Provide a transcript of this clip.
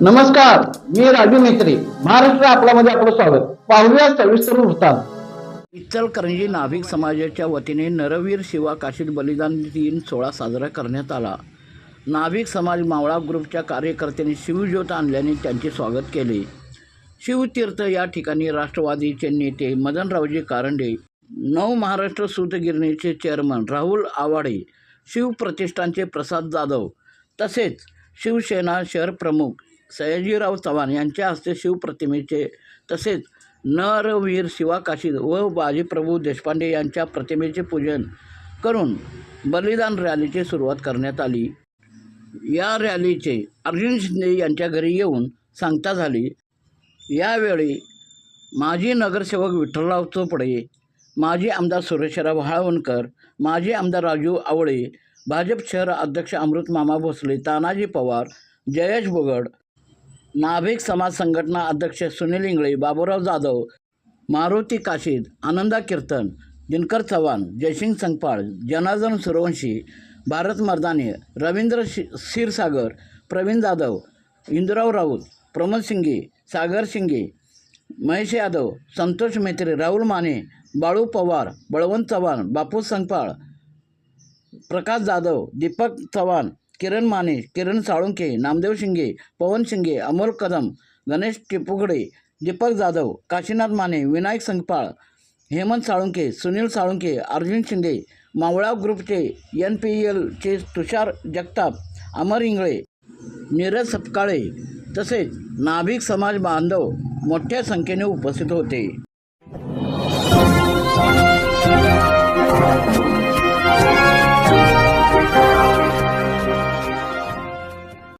नमस्कार मी राजू मेत्री महाराष्ट्र आपल्यामध्ये आपलं स्वागत. पाहूया सविस्तर वृत्तांत. इचलकरंजी नाभिक समाजाच्या वतीने नरवीर शिवा काशीद बलिदान दिन सोहळा साजरा करण्यात आला. नाभिक समाज मावळा ग्रुपच्या कार्यकर्त्यांनी शिवज्योत आणल्याने त्यांचे स्वागत केले. शिवतीर्थ या ठिकाणी राष्ट्रवादीचे नेते मदनरावजी कारंडे नव महाराष्ट्र सूतगिरणीचे चेअरमन राहुल आवाडे शिवप्रतिष्ठानचे प्रसाद जाधव तसेच शिवसेना शहर प्रमुख सयाजीराव चव्हाण यांच्या हस्ते शिवप्रतिमेचे तसेच नरवीर शिवा काशीद व बाजीप्रभू देशपांडे यांच्या प्रतिमेचे पूजन करून बलिदान रॅलीची सुरुवात करण्यात आली. या रॅलीचे अर्जुन शिंदे यांच्या घरी येऊन सांगता झाली यावेळी माजी नगरसेवक विठ्ठलराव चोपडे माजी आमदार सुरेशराव हाळवणकर माजी आमदार राजू आवळे भाजप शहर अध्यक्ष अमृत मामा भोसले तानाजी पवार जयेश बोगड नाभिक समाज संघटना अध्यक्ष सुनील इंगळे बाबूराव जाधव मारुती काशीद आनंदा कीर्तन दिनकर चव्हाण जयसिंग संगपाळ जनार्दन सूर्यवंशी भारत मर्दाने रवींद्र शि क्षीरसागर प्रवीण जाधव इंदुराव राऊत प्रमोद शिंगे सागर शिंगे महेश यादव संतोष मेत्रे राहुल माने बाळू पवार बळवंत चव्हाण बापू संगपाळ प्रकाश जाधव दीपक चव्हाण किरण माने किरण साळुंके नामदेव शिंगे पवन शिंगे अमोल कदम गणेश टिपुगडे दीपक जाधव काशीनाथ माने विनायक संगपाळ हेमंत साळुंके सुनील साळुंके अर्जुन शिंदे मावळा ग्रुपचे एन पी एलचे तुषार जगताप अमर इंगळे नीरज सपकाळे तसेच नाभिक समाज बांधव मोठ्या संख्येने उपस्थित होते.